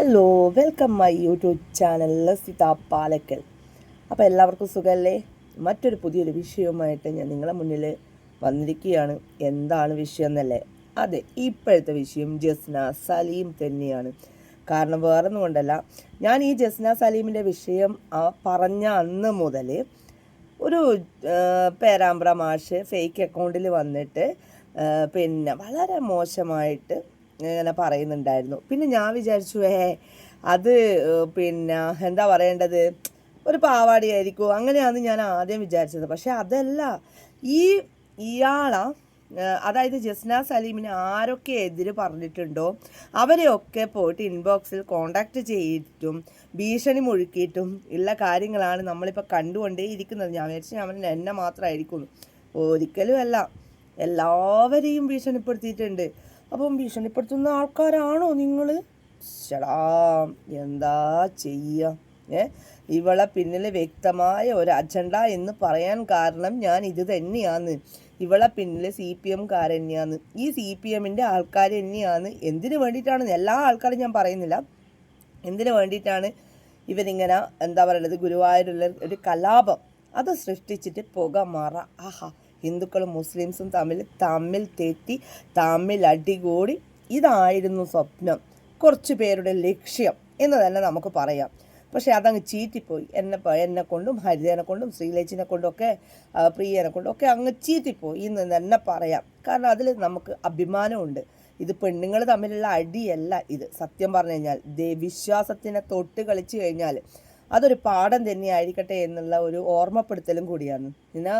Hello welcome my YouTube channel Lasitha Palakkal അപ്പോൾ എല്ലാവർക്കും സുഖമല്ലേ മറ്റൊരു പുതിയൊരു വിഷയവുമായിട്ട് ഞാൻ നിങ്ങളെ മുന്നിൽ വന്നിരിക്കുകയാണ്. എന്താണ് വിഷയം എന്നല്ലേ അതെ ഇപ്പോഴത്തെ വിഷയം ജസ്ന സലീം തന്നെയാണ്. കാരണം വേറൊന്നും കൊണ്ടല്ല ഞാൻ ഈ ജസ്ന സലീമിന്റെ വിഷയം പറഞ്ഞ അന്ന് മുതൽ ഒരു പേരാമ്പ്ര മാഷ് ഫേക്ക് അക്കൗണ്ടിൽ വന്നിട്ട് പിന്നെ വളരെ മോശമായിട്ട് ഇങ്ങനെ പറയുന്നുണ്ടായിരുന്നു. പിന്നെ ഞാൻ വിചാരിച്ചു ഏ അത് പിന്നെ എന്താ പറയേണ്ടത്? ഒരു പാവാടിയായിരിക്കും അങ്ങനെയാണ് ഞാൻ ആദ്യം വിചാരിച്ചത്. പക്ഷേ അതല്ല ഈ ഇയാളാ അതായത് ജസ്ന സലീമിന് ആരൊക്കെ എതിര് പറഞ്ഞിട്ടുണ്ടോ അവരെയൊക്കെ പോയിട്ട് ഇൻബോക്സിൽ കോണ്ടാക്ട് ചെയ്തിട്ടും ഭീഷണി മുഴുക്കിയിട്ടും ഉള്ള കാര്യങ്ങളാണ് നമ്മളിപ്പോൾ കണ്ടുകൊണ്ടേ ഇരിക്കുന്നത് ഞാൻ വിചാരിച്ചു ഞാൻ എന്നെ മാത്രമായിരിക്കും ഒരിക്കലും അല്ല. എല്ലാവരെയും ഭീഷണിപ്പെടുത്തിയിട്ടുണ്ട്. അപ്പം ഭീഷണിപ്പെടുത്തുന്ന ആൾക്കാരാണോ നിങ്ങൾ ശടാം എന്താ ചെയ്യാം? ഏ? ഇവളെ പിന്നിൽ വ്യക്തമായ ഒരു അജണ്ട എന്ന് പറയാൻ കാരണം ഞാൻ ഇത് തന്നെയാണ്. ഇവളെ പിന്നിൽ സി പി എംകാർ തന്നെയാണ് ഈ സി പി എമ്മിന്റെ ആൾക്കാർ തന്നെയാണ്. എന്തിനു വേണ്ടിയിട്ടാണ്? എല്ലാ ആൾക്കാരും ഞാൻ പറയുന്നില്ല. എന്തിനു വേണ്ടിയിട്ടാണ് ഇവരിങ്ങനെ എന്താ പറയുന്നത് ഗുരുവായൂരുള്ള ഒരു കലാപം അത് സൃഷ്ടിച്ചിട്ട് പുക മാറ. ആഹാ. ഹിന്ദുക്കളും മുസ്ലിംസും തമ്മിൽ തമ്മിൽ തെറ്റി തമ്മിൽ അടികൂടി. ഇതായിരുന്നു സ്വപ്നം. കുറച്ച് പേരുടെ ലക്ഷ്യം എന്ന് തന്നെ നമുക്ക് പറയാം. പക്ഷേ അതങ്ങ് ചീറ്റിപ്പോയി. എന്നെ എന്നെ കൊണ്ടും ഹരിതനെ കൊണ്ടും ശ്രീലേച്ചിനെ കൊണ്ടും ഒക്കെ പ്രിയനെ കൊണ്ടും ഒക്കെ അങ്ങ് ചീറ്റിപ്പോയി എന്ന് തന്നെ പറയാം. കാരണം അതിൽ നമുക്ക് അഭിമാനമുണ്ട്. ഇത് പെണ്ണുങ്ങൾ തമ്മിലുള്ള അടിയല്ല ഇത്. സത്യം പറഞ്ഞു കഴിഞ്ഞാൽ ദേ വിശ്വാസത്തിനെ തൊട്ട് കളിച്ചു കഴിഞ്ഞാൽ അതൊരു പാഠം തന്നെയായിരിക്കട്ടെ എന്നുള്ള ഒരു ഓർമ്മപ്പെടുത്തലും കൂടിയാണ്. പിന്നെ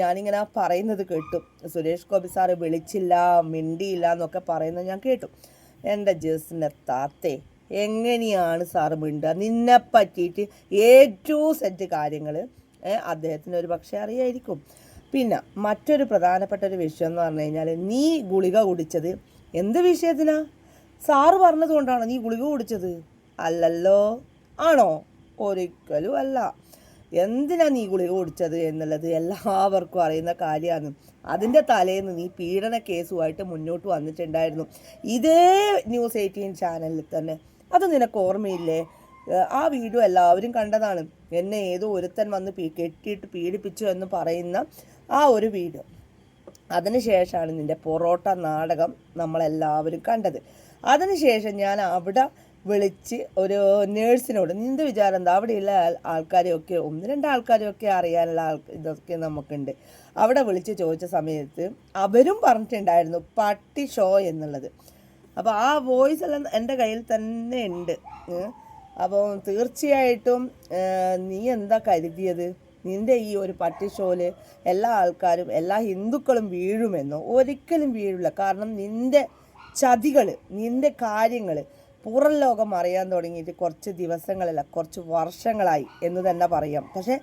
ഞാനിങ്ങനെ പറയുന്നത് കേട്ടു. സുരേഷ് ഗോപി സാറ് വിളിച്ചില്ല മിണ്ടിയില്ല എന്നൊക്കെ പറയുന്നത് ഞാൻ കേട്ടു. എന്റെ ജേസിന്റെ താത്തേ എങ്ങനെയാണ് സാറ് മിണ്ടുക നിന്നെ പറ്റിയിട്ട് ഏറ്റവും സെറ്റ് കാര്യങ്ങൾ അദ്ദേഹത്തിന് ഒരു പക്ഷേ അറിയായിരിക്കും. പിന്നെ മറ്റൊരു പ്രധാനപ്പെട്ട ഒരു വിഷയം എന്ന് പറഞ്ഞു കഴിഞ്ഞാൽ നീ ഗുളിക കുടിച്ചത് എന്ത് വിഷയത്തിനാ? സാറ് പറഞ്ഞതുകൊണ്ടാണോ നീ ഗുളിക കുടിച്ചത്? അല്ലല്ലോ. ആണോ? ഒരിക്കലും അല്ല എന്തിനാ നീ ഗുളിക കുടിച്ചത് എന്നുള്ളത് എല്ലാവർക്കും അറിയുന്ന കാര്യമാണ്. അതിന്റെ തലേന്ന് നീ പീഡന കേസുമായിട്ട് മുന്നോട്ട് വന്നിട്ടുണ്ടായിരുന്നു. ഇതേ ന്യൂസ് എയ്റ്റീൻ ചാനലിൽ തന്നെ. അത് നിനക്ക് ഓർമ്മയില്ലേ? ആ വീഡിയോ എല്ലാവരും കണ്ടതാണ്. എന്നെ ഏതോ ഒരുത്തൻ വന്ന് പീ കെട്ടിയിട്ട് പീഡിപ്പിച്ചു എന്ന് പറയുന്ന ആ ഒരു വീഡിയോ. അതിനുശേഷമാണ് നിന്റെ പൊറോട്ട നാടകം നമ്മളെല്ലാവരും കണ്ടത്. അതിനുശേഷം ഞാൻ അവിടെ വിളിച്ച് ഒരു നേഴ്സിനോട് നിന്റെ വിചാരം എന്താ? അവിടെയുള്ള ആൾ- ആൾക്കാരെയൊക്കെ ഒന്ന് രണ്ട് ആൾക്കാരെയൊക്കെ അറിയാനുള്ള ആൾ ഇതൊക്കെ നമുക്കുണ്ട്. അവിടെ വിളിച്ച് ചോദിച്ച സമയത്ത് അവരും പറഞ്ഞിട്ടുണ്ടായിരുന്നു പട്ടി ഷോ എന്നുള്ളത്. അപ്പോൾ ആ വോയിസ് എല്ലാം എന്റെ കയ്യിൽ തന്നെ ഉണ്ട്. അപ്പോൾ തീർച്ചയായിട്ടും നീ എന്താ കരുതിയത്? നിന്റെ ഈ ഒരു പട്ടി ഷോയിൽ എല്ലാ ആൾക്കാരും എല്ലാ ഹിന്ദുക്കളും വീഴുമെന്നോ? ഒരിക്കലും വീഴില്ല കാരണം നിന്റെ ചതികൾ നിന്റെ കാര്യങ്ങൾ പുറം ലോകം അറിയാൻ തുടങ്ങിയിട്ട് കുറച്ച് ദിവസങ്ങളല്ല കുറച്ച് വർഷങ്ങളായി എന്ന് തന്നെ പറയാം. പക്ഷേ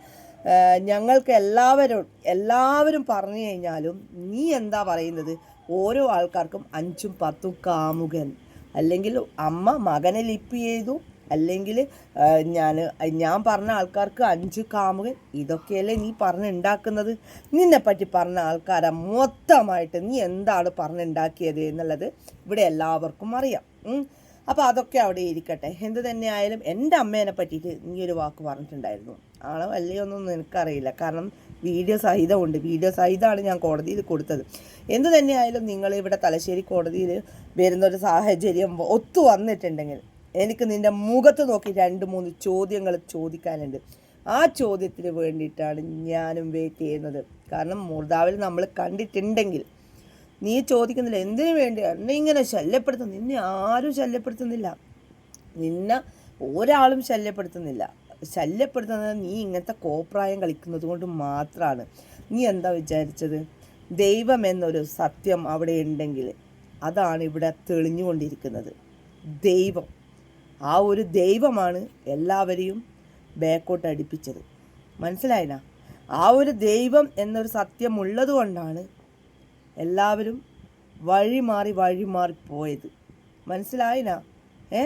ഞങ്ങൾക്ക് എല്ലാവരും എല്ലാവരും പറഞ്ഞു കഴിഞ്ഞാലും നീ എന്താ പറയുന്നത്? ഓരോ ആൾക്കാർക്കും അഞ്ചും പത്തും കാമുകൻ. അല്ലെങ്കിൽ അമ്മ മകനെ ലിപ്പ് ചെയ്തു. അല്ലെങ്കിൽ ഞാൻ ഞാൻ പറഞ്ഞ ആൾക്കാർക്ക് അഞ്ച് കാമുകൻ. ഇതൊക്കെയല്ലേ നീ പറഞ്ഞുണ്ടാക്കുന്നത് നിന്നെപ്പറ്റി പറഞ്ഞ ആൾക്കാരെ മൊത്തമായിട്ട്. നീ എന്താണ് പറഞ്ഞുണ്ടാക്കിയത് എന്നുള്ളത് ഇവിടെ എല്ലാവർക്കും അറിയാം. അപ്പോൾ അതൊക്കെ അവിടെ ഇരിക്കട്ടെ. എന്ത് തന്നെയായാലും എന്റെ അമ്മേനെ പറ്റിയിട്ട് നീ ഒരു വാക്ക് പറഞ്ഞിട്ടുണ്ടായിരുന്നു. ആളെ അല്ലയോ ഒന്നും എനിക്കറിയില്ല. കാരണം വീഡിയോ സഹിതമുണ്ട് വീഡിയോ സഹിതമാണ് ഞാൻ കോടതിയിൽ കൊടുത്തത്. എന്തു തന്നെയായാലും നിങ്ങൾ ഇവിടെ തലശ്ശേരി കോടതിയിൽ വരുന്ന ഒരു സാഹചര്യം ഒത്തു വന്നിട്ടുണ്ടെങ്കിൽ എനിക്ക് നിന്റെ മുഖത്ത് നോക്കി രണ്ട് മൂന്ന് ചോദ്യങ്ങൾ ചോദിക്കാനുണ്ട്. ആ ചോദ്യത്തിന് വേണ്ടിയിട്ടാണ് ഞാനും വെയിറ്റ് ചെയ്യുന്നത്. കാരണം മൂർദാവിൽ നമ്മൾ കണ്ടിട്ടുണ്ടെങ്കിൽ നീ ചോദിക്കുന്നില്ല എന്തിനു വേണ്ടിയാണ് എന്നെ ഇങ്ങനെ ശല്യപ്പെടുത്തുന്നു നിന്നെ ആരും ശല്യപ്പെടുത്തുന്നില്ല. നിന്നെ ഒരാളും ശല്യപ്പെടുത്തുന്നില്ല. ശല്യപ്പെടുത്തുന്നത് നീ ഇങ്ങനത്തെ കോപ്രായം കളിക്കുന്നത് കൊണ്ട് മാത്രമാണ് നീ എന്താ വിചാരിച്ചത്? ദൈവം എന്നൊരു സത്യം അവിടെ ഉണ്ടെങ്കിൽ അതാണ് ഇവിടെ തെളിഞ്ഞുകൊണ്ടിരിക്കുന്നത്. ദൈവം. ആ ഒരു ദൈവമാണ് എല്ലാവരെയും ബാക്കോട്ട് അടുപ്പിച്ചത്. മനസ്സിലായിനാ? ആ ഒരു ദൈവം എന്നൊരു സത്യം കൊണ്ടാണ് എല്ലാവരും വഴി മാറി വഴി മാറി പോയത്. മനസ്സിലായിന? ഏ?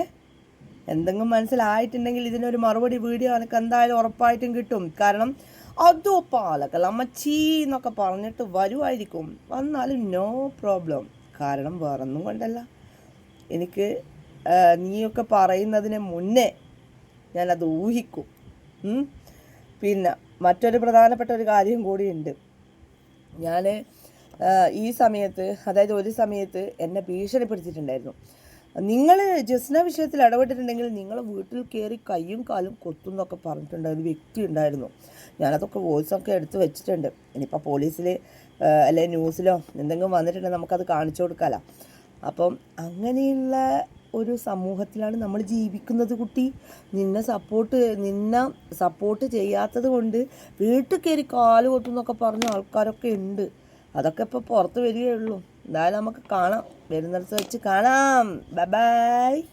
എന്തെങ്കിലും മനസ്സിലായിട്ടുണ്ടെങ്കിൽ ഇതിനൊരു മറുപടി വീഡിയോ എനിക്ക് എന്തായാലും ഉറപ്പായിട്ടും കിട്ടും. കാരണം അതോ പാലക്കൽ ചീ എന്നൊക്കെ പറഞ്ഞിട്ട് വരുമായിരിക്കും വന്നാലും നോ പ്രോബ്ലം കാരണം വേറൊന്നും കൊണ്ടല്ല. എനിക്ക് നീയൊക്കെ പറയുന്നതിന് മുന്നേ ഞാനത് ഊഹിക്കും. പിന്നെ മറ്റൊരു പ്രധാനപ്പെട്ട ഒരു കാര്യം കൂടിയുണ്ട്. ഞാൻ ഈ സമയത്ത് അതായത് ഒരു സമയത്ത് എന്നെ ഭീഷണിപ്പെടുത്തിയിട്ടുണ്ടായിരുന്നു. നിങ്ങൾ ജസ്ന വിഷയത്തിൽ ഇടപെട്ടിട്ടുണ്ടെങ്കിൽ നിങ്ങൾ വീട്ടിൽ കയറി കയ്യും കാലും കൊത്തും എന്നൊക്കെ പറഞ്ഞിട്ടുണ്ട്. ഒരു വ്യക്തി ഉണ്ടായിരുന്നു. ഞാനതൊക്കെ വോയിസൊക്കെ എടുത്ത് വെച്ചിട്ടുണ്ട്. ഇനിയിപ്പോൾ പോലീസിൽ അല്ലെങ്കിൽ ന്യൂസിലോ എന്തെങ്കിലും വന്നിട്ടുണ്ടെങ്കിൽ നമുക്കത് കാണിച്ചു കൊടുക്കാമല്ലോ അപ്പം അങ്ങനെയുള്ള ഒരു സമൂഹത്തിലാണ് നമ്മൾ ജീവിക്കുന്നത് കുട്ടി. നിന്നെ സപ്പോർട്ട് നിന്നെ സപ്പോർട്ട് ചെയ്യാത്തത് കൊണ്ട് വീട്ടിൽ കയറി കാൽ കൊട്ടുന്നൊക്കെ പറഞ്ഞ ആൾക്കാരൊക്കെ ഉണ്ട്. അതൊക്കെ ഇപ്പോൾ പുറത്ത് വരികയുള്ളൂ എന്തായാലും നമുക്ക് കാണാം. വരുന്നിടത്ത് വെച്ച് കാണാം. ബൈ